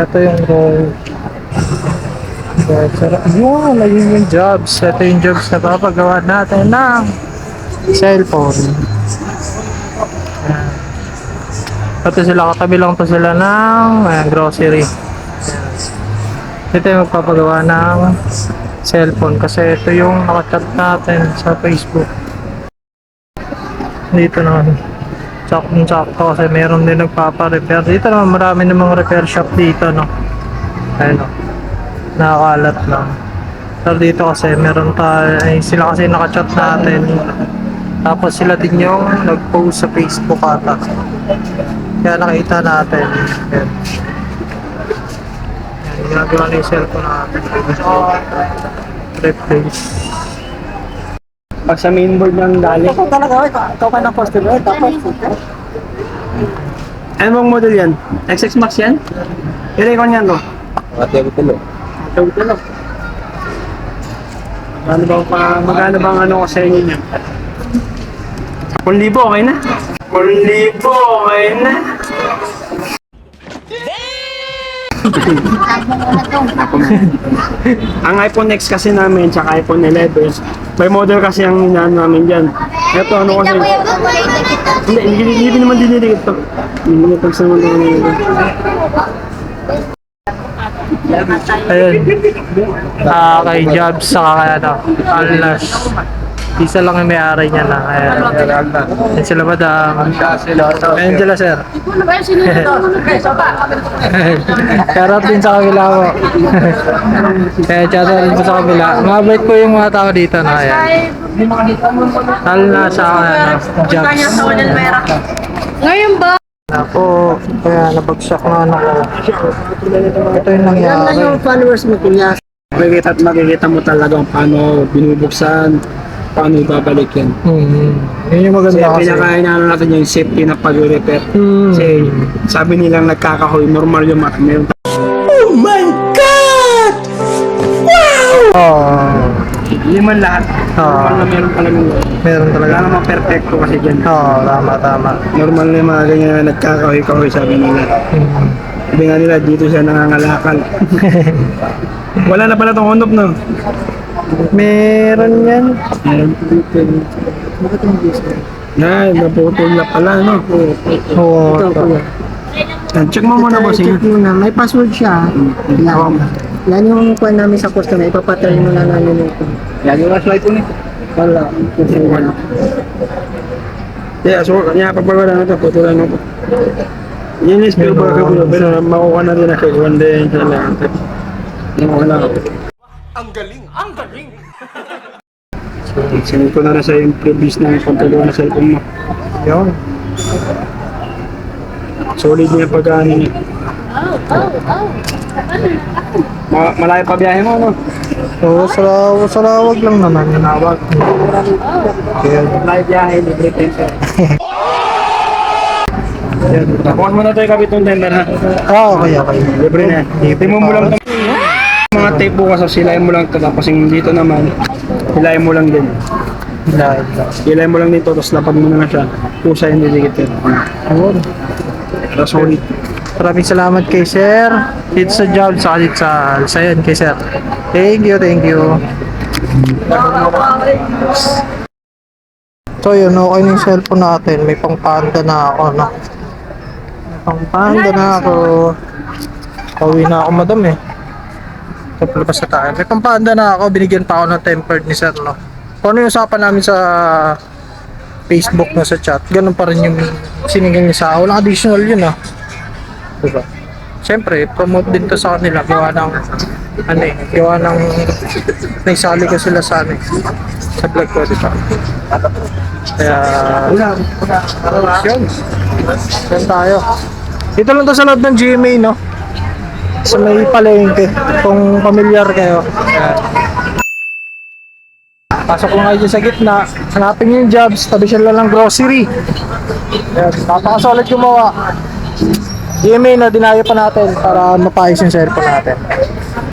Ito yung role. Right, sarap. Yun, ayun yung jobs. Ito yung jobs na papagawa natin ng cellphone. Ayan. Ito sila, katabi lang to sila ng ayan, grocery. Ito yung magpapagawa ng cellphone kasi ito yung nakachat natin sa Facebook. Dito naman. Sakto sakto kasi meron din nagpapa-repair. Dito naman marami namang repair shop dito no. Ayun no. Nakakalat lang. Pero dito kasi meron tayo, ay sila kasi nakachat natin. Tapos sila din yung nag-post sa Facebook ata. Kaya nakita natin. Ayan. Ayan, ginagawa na yung cellphone natin. Replace. Pag sa mainboard ng dali. Ikaw talaga, ikaw, ikaw ka ng customer, tapos Ano bang model yan? XX Max yan? Ilan ko niyan to? Mati ako tulo. Ito ito lang. Ano ba pa, magkano bang ano ko sa inyo niyan? 10,000 okay na? 10,000 okay na? Ang iPhone X kasi namin, tsaka iPhone 11, may model kasi ang inaan namin dyan. Ito ano kasi, hindi, hindi, hindi naman dinidikit to. Hindi na pag sa naman dinidikit. Ayun. Ah, kay Jobs saka ano, Alnas. Isa lang yung may-ari niya na. Ayan. Ayan sila madam. Ayan sila sir. Shoutout din sa kabila ko. Kaya shoutout din po sa kabila. Mabait po yung mga tao dito na. Ayan. Lalo na sa ano, Jobs. Ngayon ba? Ako, kaya nabagsak na anak ko. Ito yung Yan lang nangyari. yung followers mo, kuya. Makikita at makikita mo talaga kung paano binubuksan, paano ibabalik yan. Hmm. Yun yung Kasi maganda kasi. pinakainano natin yung safety na pag-repair. Hmm. Kasi sabi nilang nagkakahoy, normal yung mat. Meron Oo. Hindi man lahat. Ah. Normal na meron talagang meron Wala talaga. namang perfecto kasi dyan. Oo, tama, tama. Normal na yung mga ganyan na nagkakahoy-kahoy sabi nila. Hmm. Sabi nga nila, dito siya nangangalakal. Wala na pala tong honop, no? Meron yan. Meron po dito. Ay, naputol na pala, no? Oo. Ito, kuya. Yan, Check mo muna, bossing. Check mo na. May password siya. Yan. Yan yung kuha namin sa customer. Ipapatry mo na namin ito. Yan yung last light po ni. Wala. Yeah, so kanya papagawa na ito, putulan mo po. Yan yung spill ba ko pero makuha na rin ako one day sa lahat. Yung wala ako. Ang galing, ang galing. Sinend ko na rin sa yung previous na pagkagawa na cellphone mo. Yun. Solid niya pagkaan niya. Ma malayo pa biyahe mo, no? Oo, sa, sa lawag lang naman. Nanawag. Kaya, Malayo biyahe, libre. Yan, tapuan mo na tayo kapit ng tender ha. ah, okay, okay. Libre na. Timo mo lang to. Mga tape bukas, so silayin mo lang ito. Tapos yung dito naman, silayin mo lang din. Dahil lang. Silayin mo lang dito, tapos lapag mo na lang siya. Pusa yung didikit yan. Ayun. Tapos solid. Maraming salamat kay Sir. Dito sa job, saka dito sa Alsayan kay Sir. Thank you, thank you. So yun, okay na yung cellphone natin. May pang panda na ako, no? May pang panda na ako. Pauwi na ako, madam eh. Tapos na tayo. May pang panda na ako. Binigyan pa ako ng tempered ni Sir, no? Kung ano yung usapan namin sa Facebook na sa chat, ganun pa rin yung siningin niya sa akin. Walang additional yun, ah. Diba? Siyempre, promote din to sa kanila. Gawa ng, ano eh, gawa ng, naisali ko sila sa, ano eh, sa vlog ko, diba? Kaya, yun. Yan tayo. Dito lang to sa loob ng GMA, no? Sa may palengke. Kung familiar kayo. Pasok lang kayo sa gitna. Hanapin nyo yung jobs. Tabi sila lang grocery. Yan. Napakasolid gumawa. GMA na dinayo pa natin para mapayos yung cellphone natin.